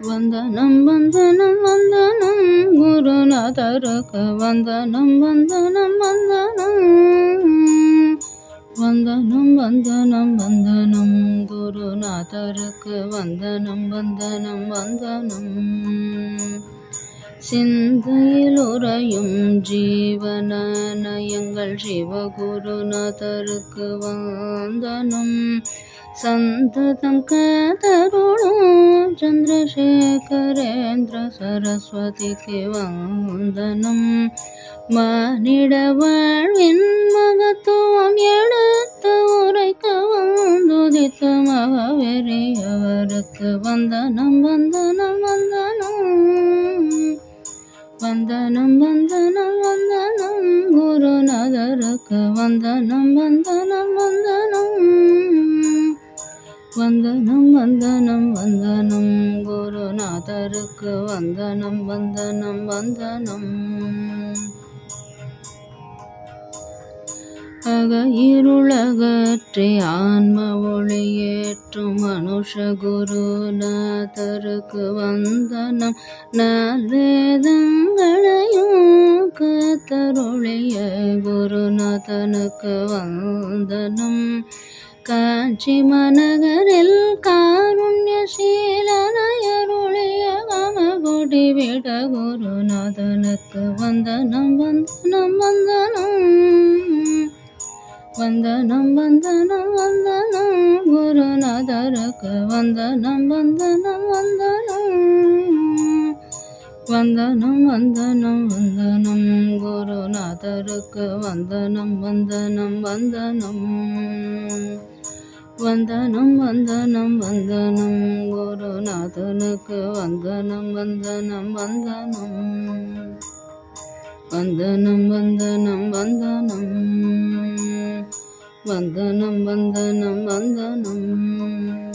வந்தனம் வந்தனம் வந்தனம் குருநாதருக்கு வந்தனம் வந்தனம் வந்தனம். வந்தனம் வந்தனம் வந்தனம் குருநாதருக்கு வந்தனம் வந்தனம் வந்தனம். சிந்தையில் உறையும் ஜீவனயங்கள் சிவகுருநாதருக்கு வந்தனம். சந்ததம் கதருளும் சந்திரசேகரேந்திர சரஸ்வதிக்கு வந்தனம் மானிட வாழ்வின் மகத்துவம் எடுத்து உரைக்க வந்துதித்த மகவெறியவருக்கு வந்தனம் வந்தனம் வந்தனம். வந்தனம் வந்தனம் வந்தனம். குருநாதருக்கு வந்தனம் வந்தனம் வந்தனம். வந்தனம் வந்தனம் வந்தனம். குருநாதருக்கு வந்தனம் வந்தனம் வந்தனம். அக இருளகற்றி ஆன்ம ஒளியேற்றும் மனுஷ குருநாதருக்கு வந்தனம். நால்வேதங்களையும் கத்தருளிய குருநாதனுக்கு வந்தனம். காஞ்சி மனகரில் காருண்யசீலனையருளிய காமகோடி விட குருநாதனுக்கு வந்தனம் வந்தனம் வந்தனம். வந்தனம் வந்தனம் வந்தனம். குருநாதருக்கு வந்தனம் வந்தனம் வந்தனம். வந்தனம் வந்தனம் வந்தனம். குருநாதருக்கு வந்தனம் வந்தனம் வந்தனம். வந்தனம் வந்தனம் வந்தனம். குருநாதனுக்கு வந்தனம் வந்தனம் வந்தனம். வந்தனம் வந்தனம் வந்தனம். வந்தனம் வந்தனம் வந்தனம்.